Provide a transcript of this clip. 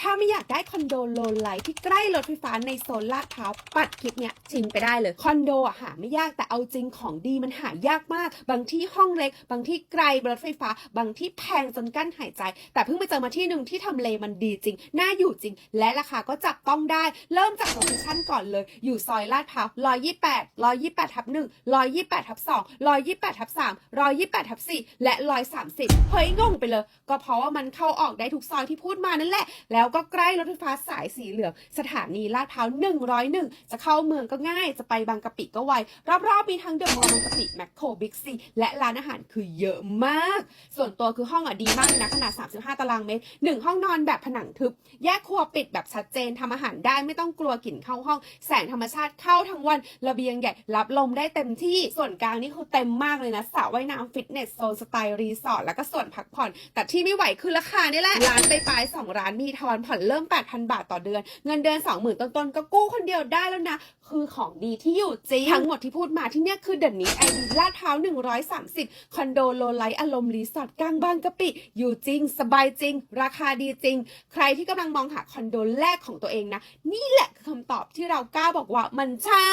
ถ้าไม่อยากได้คอนโดโลนไลท์ที่ใกล้รถไฟฟ้าในโซนลาดพร้าวปัดคลิปเนี้ยชิมไปได้เลย คอนโดอะหาไม่ยากแต่เอาจริงของดีมันหายากมาก บางที่ห้องเล็ก บางที่ไกลรถไฟฟ้า บางที่แพงจนกั้นหายใจ แต่เพิ่งไปเจอมาที่หนึ่งที่ทำเลมันดีจริง น่าอยู่จริง และราคาก็จับต้องได้ เริ่มจากโลเคชั่นก่อนเลย อยู่ซอยลาดพร้าว128 128ทับ1 128ทับ2 128ทับ3 128ทับ4และ 130 เฮ้ยงงไปเลย ก็เพราะว่ามันเข้าออกได้ทุกซอยที่พูดมานั่นแหละแล้วล้วก็ใกล้รถไฟฟ้าสายสีเหลือง สถานีลาดพร้าว101 จะเข้าเมืองก็ง่าย จะไปบางกะปิก็ไว รอบๆ มีทั้งเดอะมอลล์บางกะปิแมคโครบิ๊กซี และร้านอาหารคือเยอะมาก ส่วนตัวคือห้องอะดีมากนะขนาด 35 ตารางเมตร 1 ห้องนอนแบบผนังทึบ แยกครัวปิดแบบชัดเจนทำอาหารได้ไม่ต้องกลัวกลิ่นเข้าห้อง แสงธรรมชาติเข้าทั้งวันระเบียงใหญ่รับลมได้เต็มที่ส่วนกลางนี่คือเต็มมากเลยนะสระว่ายน้ำฟิตเนสโซนสไตล์รีสอร์ทแล้วก็ส่วนพักผ่อนแต่ที่ไม่ไหวคือราคานี่แหละร้านไปปลายสองร้านมีทอนผ่อนเริ่ม 8,000 บาทต่อเดือน เงินเดือน20,000ต้นๆก็กู้คนเดียวได้แล้วนะ คือของดีที่อยู่จริง ทั้งหมดที่พูดมาที่เนี่ยคือเด e นนี้ไอดีลาดพร้าว130 คอนโดโลไลท์อารมณ์รีสอร์ทกลางบางกะปิ อยู่จริง สบายจริง ราคาดีจริง ใครที่กำลังมองหาคอนโดแรกของตัวเองนะ นี่แหละคือคำตอบที่เรากล้าบอกว่ามันใช่